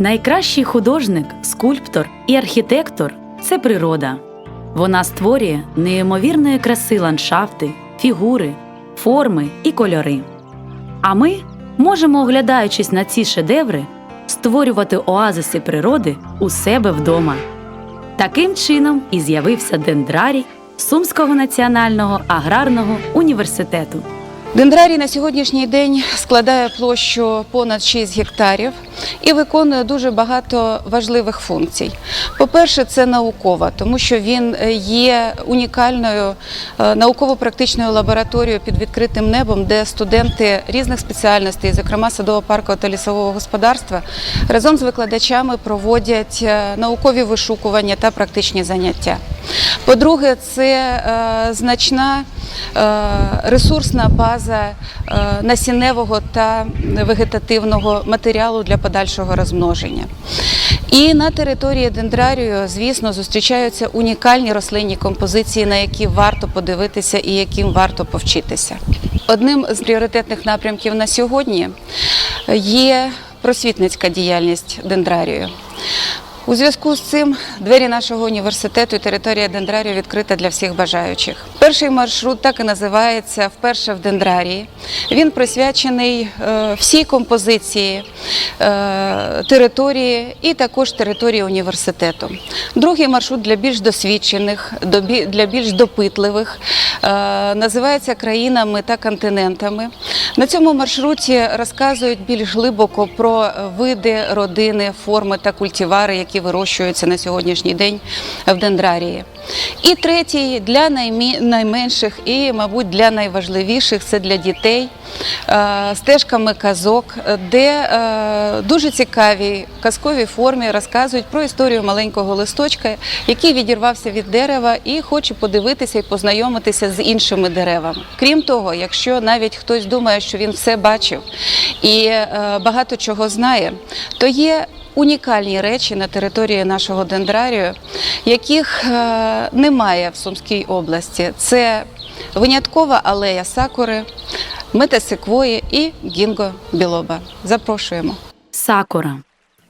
Найкращий художник, скульптор і архітектор це природа. Вона створює неймовірної краси ландшафти, фігури, форми і кольори. А ми можемо, оглядаючись на ці шедеври, створювати оазиси природи у себе вдома. Таким чином і з'явився дендрарій Сумського національного аграрного університету. Дендрарій на сьогоднішній день складає площу понад 6 гектарів і виконує дуже багато важливих функцій. По-перше, це наукова, тому що він е, є унікальною е, науково-практичною лабораторією під відкритим небом, де студенти різних спеціальностей, зокрема садово-паркового та лісового господарства, разом з викладачами проводять е, наукові вишукування та практичні заняття. По-друге, це значна ресурсна база е, насінневого та вегетативного матеріалу для подальшого розмноження. І на території дендрарію, звісно, зустрічаються унікальні рослинні композиції, на які варто подивитися і яким варто повчитися. Одним з пріоритетних напрямків на сьогодні є просвітницька діяльність дендрарію. У зв'язку з цим двері нашого університету і територія дендрарію відкрита для всіх бажаючих. Перший маршрут так і називається Вперше в дендрарії. Він присвячений е, всій композиції е, території і також території університету. Другий маршрут для більш досвідчених, для більш допитливих е, називається країнами та континентами. На цьому маршруті розказують більш глибоко про види, родини, форми та культивари, які вирощуються на сьогоднішній день в дендрарії. І третій для найменших і, мабуть, для найважливіших це для дітей е, стежками казок, е, де е, дуже цікаві казковій формі розказують про історію маленького листочка, який відірвався від дерева і хоче подивитися і познайомитися з іншими деревами. Крім того, якщо навіть хтось думає, що він все бачив і багато чого знає, то є унікальні речі на території нашого дендрарію, яких е, немає в Сумській області. Це виняткова алея сакури, метасеквої і гінго білоба. Запрошуємо. Сакура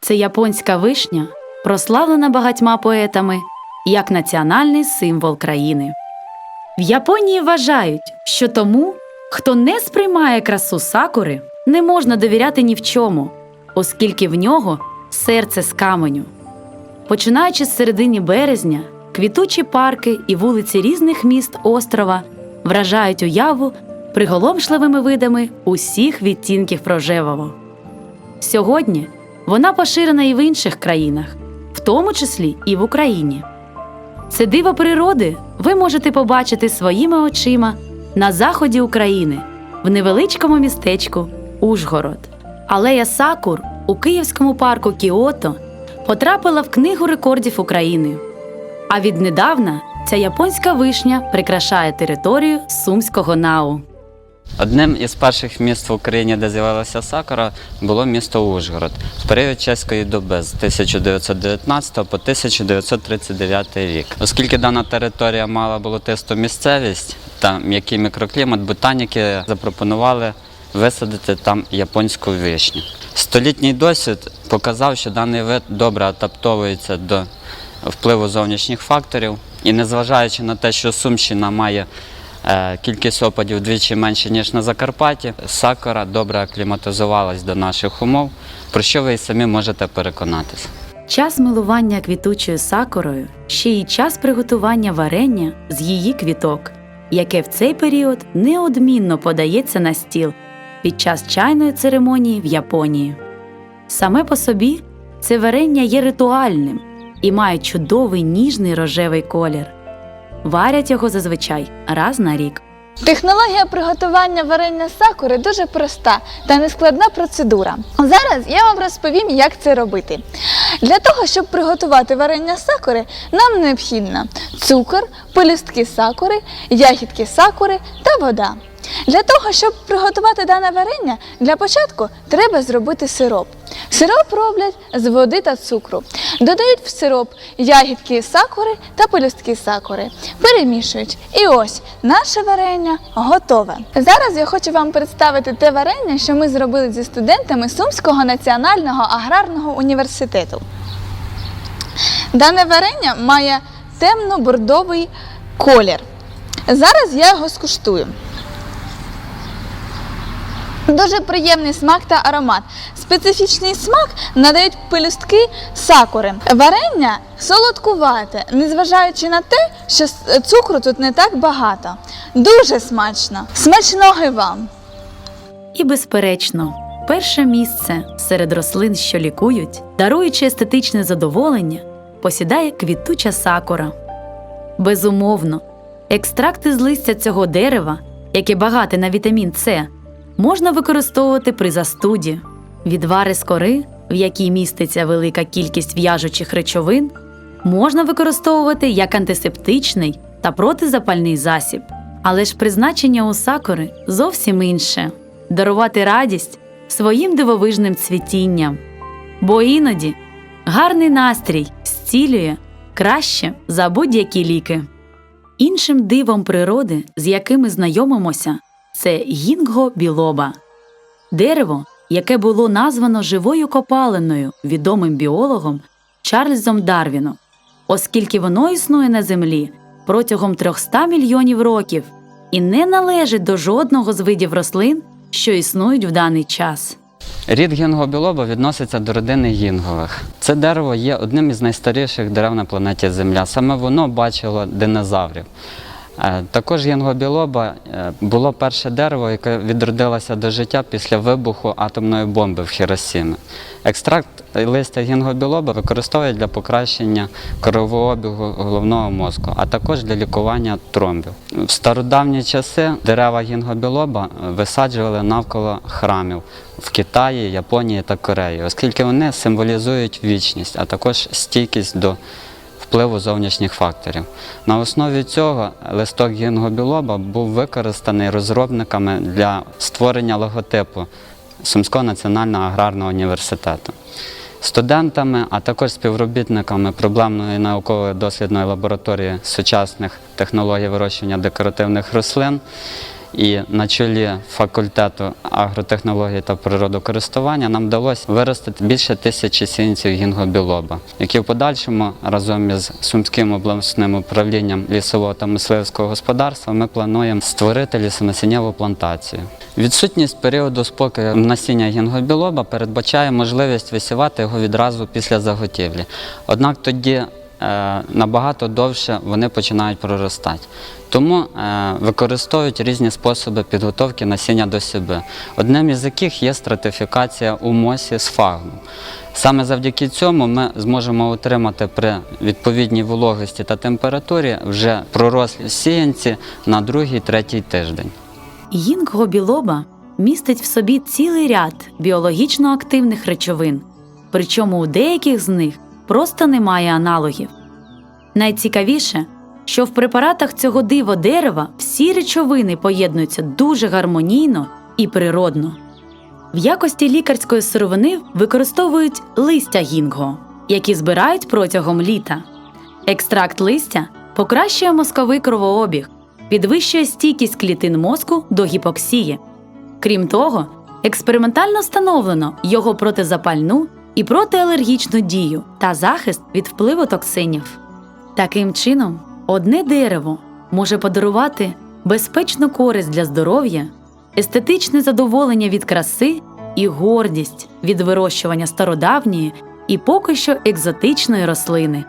це японська вишня, прославлена багатьма поетами як національний символ країни. В Японії вважають, що тому, хто не сприймає красу сакури, не можна довіряти ні в чому, оскільки в нього серце з каменю. Починаючи з середини березня, квітучі парки і вулиці різних міст острова вражають уяву приголомшливими видами усіх відтінків рожевого. Сьогодні вона поширена і в інших країнах, в тому числі і в Україні. Це диво природи ви можете побачити своїми очима на заході України, в невеличкому містечку Ужгород. Алея Сакур у Київському парку Кіото потрапила в Книгу рекордів України. А віднедавна ця японська вишня прикрашає територію Сумського нау. Одним із перших міст в Україні, де з'явилася сакура, було місто Ужгород в період чеської доби з 1919 по 1939 рік. Оскільки дана територія мала болотисту місцевість та м'який мікроклімат, ботаніки запропонували висадити там японську вишню. Столітній досвід показав, що даний вид добре адаптовується до впливу зовнішніх факторів, і незважаючи на те, що Сумщина має Е, Кількість опадів вдвічі менше, ніж на Закарпатті. Сакура добре акліматизувалась до наших умов, про що ви і самі можете переконатися. Час милування квітучою сакурою ще й час приготування варення з її квіток, яке в цей період неодмінно подається на стіл під час чайної церемонії в Японії. Саме по собі це варення є ритуальним і має чудовий ніжний рожевий колір. Варять його зазвичай раз на рік. Технологія приготування варення сакури дуже проста та нескладна процедура. Зараз я вам розповім, як це робити. Для того, щоб приготувати варення сакури, нам необхідно цукор, пелюстки сакури, ягідки сакури та вода. Для того, щоб приготувати дане варення, для початку треба зробити сироп. Сироп роблять з води та цукру. Додають в сироп ягідки сакури та пелюстки сакури. Перемішують. І ось наше варення готове. Зараз я хочу вам представити те варення, що ми зробили зі студентами Сумського національного аграрного університету. Дане варення має темно-бордовий колір. Зараз я його скуштую. Дуже приємний смак та аромат. Специфічний смак надають пелюстки сакури. Варення солодкувате, незважаючи на те, що цукру тут не так багато. Дуже смачно. Смачного вам! І, безперечно, перше місце серед рослин, що лікують, даруючи естетичне задоволення, посідає квітуча сакура. Безумовно, екстракти з листя цього дерева, яке багате на вітамін С, можна використовувати при застуді. Відвари з кори, в якій міститься велика кількість в'яжучих речовин, можна використовувати як антисептичний та протизапальний засіб. Але ж призначення у сакури зовсім інше дарувати радість своїм дивовижним цвітінням. Бо іноді гарний настрій зцілює краще за будь-які ліки. Іншим дивом природи, з якими знайомимося, це гінго білоба дерево, яке було названо живою копалиною відомим біологом Чарльзом Дарвіном, оскільки воно існує на землі протягом 300 мільйонів років і не належить до жодного з видів рослин, що існують в даний час. Рід гінгобілоба відноситься до родини гінгових. Це дерево є одним із найстаріших дерев на планеті Земля. Саме воно бачило динозаврів. Е, Також гінгобілоба е, було перше дерево, яке відродилося до життя після вибуху атомної бомби в Хіросімі. Екстракт листя гінгобілоба використовують для покращення кровообігу головного мозку, а також для лікування тромбів. В стародавні часи дерева гінгобілоба е, висаджували навколо храмів в Китаї, Японії та Кореї, оскільки вони символізують вічність, а також стійкість до впливу зовнішніх факторів. На основі цього листок гінгобілоба був використаний розробниками для створення логотипу Сумського національного аграрного університету. Студентами, а також співробітниками проблемної наукової дослідної лабораторії сучасних технологій вирощування декоративних рослин і на чолі факультету агротехнології та природокористування нам вдалося виростити більше тисячі сінців гінгобілоба, які в подальшому разом із Сумським обласним управлінням лісового та мисливського господарства ми плануємо створити лісонасіннєву плантацію. Відсутність періоду спокою насіння гінгобілоба передбачає можливість висівати його відразу після заготівлі. Однак тоді набагато довше вони починають проростати. Тому е, використовують різні способи підготовки насіння до себе. Одним із яких є стратифікація у мосі з фагном. Саме завдяки цьому ми зможемо отримати при відповідній вологості та температурі вже пророслі сіянці на другий-третій тиждень. Гінго білоба містить в собі цілий ряд біологічно активних речовин, причому у деяких з них просто немає аналогів. Найцікавіше, що в препаратах цього диво дерева всі речовини поєднуються дуже гармонійно і природно. В якості лікарської сировини використовують листя гінго, які збирають протягом літа. Екстракт листя покращує мозковий кровообіг, підвищує стійкість клітин мозку до гіпоксії. Крім того, експериментально встановлено його протизапальну і протиалергічну дію та захист від впливу токсинів. Таким чином, одне дерево може подарувати безпечну користь для здоров'я, естетичне задоволення від краси і гордість від вирощування стародавньої і поки що екзотичної рослини.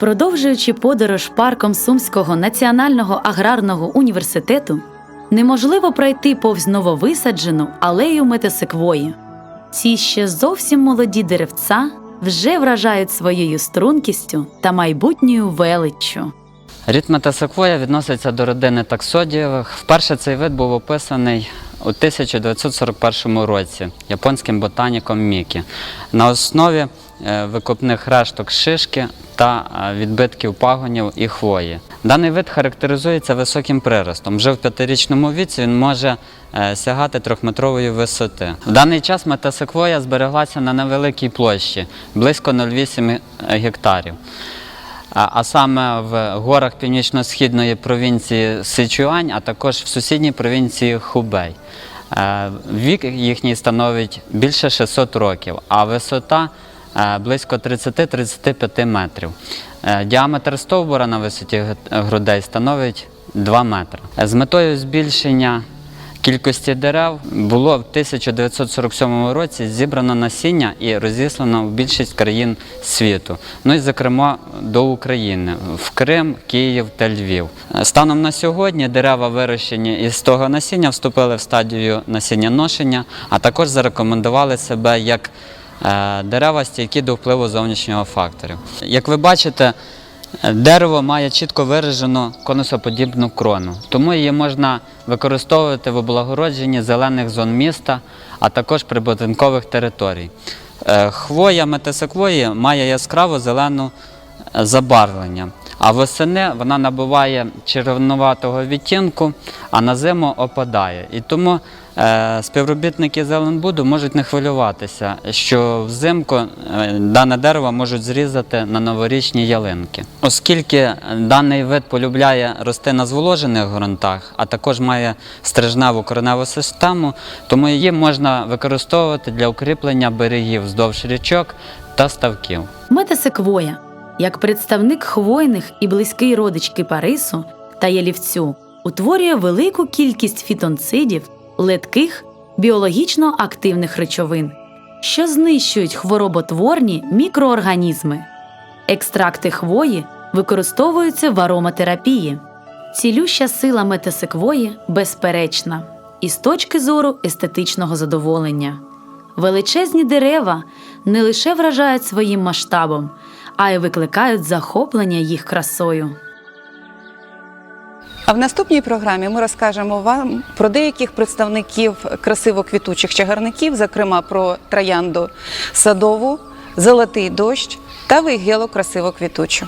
Продовжуючи подорож парком Сумського національного аграрного університету, неможливо пройти повз нововисаджену алею метасеквої. Ці ще зовсім молоді деревця вже вражають своєю стрункістю та майбутньою величчю. Рід метасеквоя відноситься до родини таксодієвих. Вперше цей вид був описаний у 1941 році японським ботаніком Мікі на основі е, викопних решток шишки та е, відбитків пагонів і хвої. Даний вид характеризується високим приростом. Вже в п'ятирічному віці він може е, сягати трьохметрової висоти. В даний час метасеквоя збереглася на невеликій площі близько 0,8 гектарів. А саме в горах північно-східної провінції Сичуань, а також в сусідній провінції Хубей. Е, Вік їхній становить більше 600 років, а висота е, близько 30-35 метрів. Е, Діаметр стовбура на висоті грудей становить 2 метри. З метою збільшення кількості дерев було в 1947 році зібрано насіння і розіслано в більшість країн світу. Ну і зокрема до України в Крим, Київ та Львів. Станом на сьогодні дерева, вирощені із того насіння, вступили в стадію насіння ношення, а також зарекомендували себе як е, дерева стійкі до впливу зовнішнього факторів. Як ви бачите, Дерево має чітко виражену конусоподібну крону, тому її можна використовувати в облагородженні зелених зон міста, а також прибудинкових територій. Е, Хвоя метасеквої має яскраво зелену е, забарвлення, а восени вона набуває червонуватого відтінку, а на зиму опадає. І тому е, співробітники Зеленбуду можуть не хвилюватися, що взимку е, дане дерево можуть зрізати на новорічні ялинки. Оскільки е, даний вид полюбляє рости на зволожених ґрунтах, а також має стрижневу кореневу систему, тому її можна використовувати для укріплення берегів вздовж річок та ставків. Метасеквоя, як представник хвойних і близький родич кипарису та ялівцю, утворює велику кількість фітонцидів, летких, біологічно активних речовин, що знищують хвороботворні мікроорганізми. Екстракти хвої використовуються в ароматерапії. Цілюща сила метасеквої безперечна і з точки зору естетичного задоволення. Величезні дерева не лише вражають своїм масштабом, а й викликають захоплення їх красою. А в наступній програмі ми розкажемо вам про деяких представників красиво-квітучих чагарників, зокрема про троянду садову, золотий дощ та вигелу красиво-квітучу.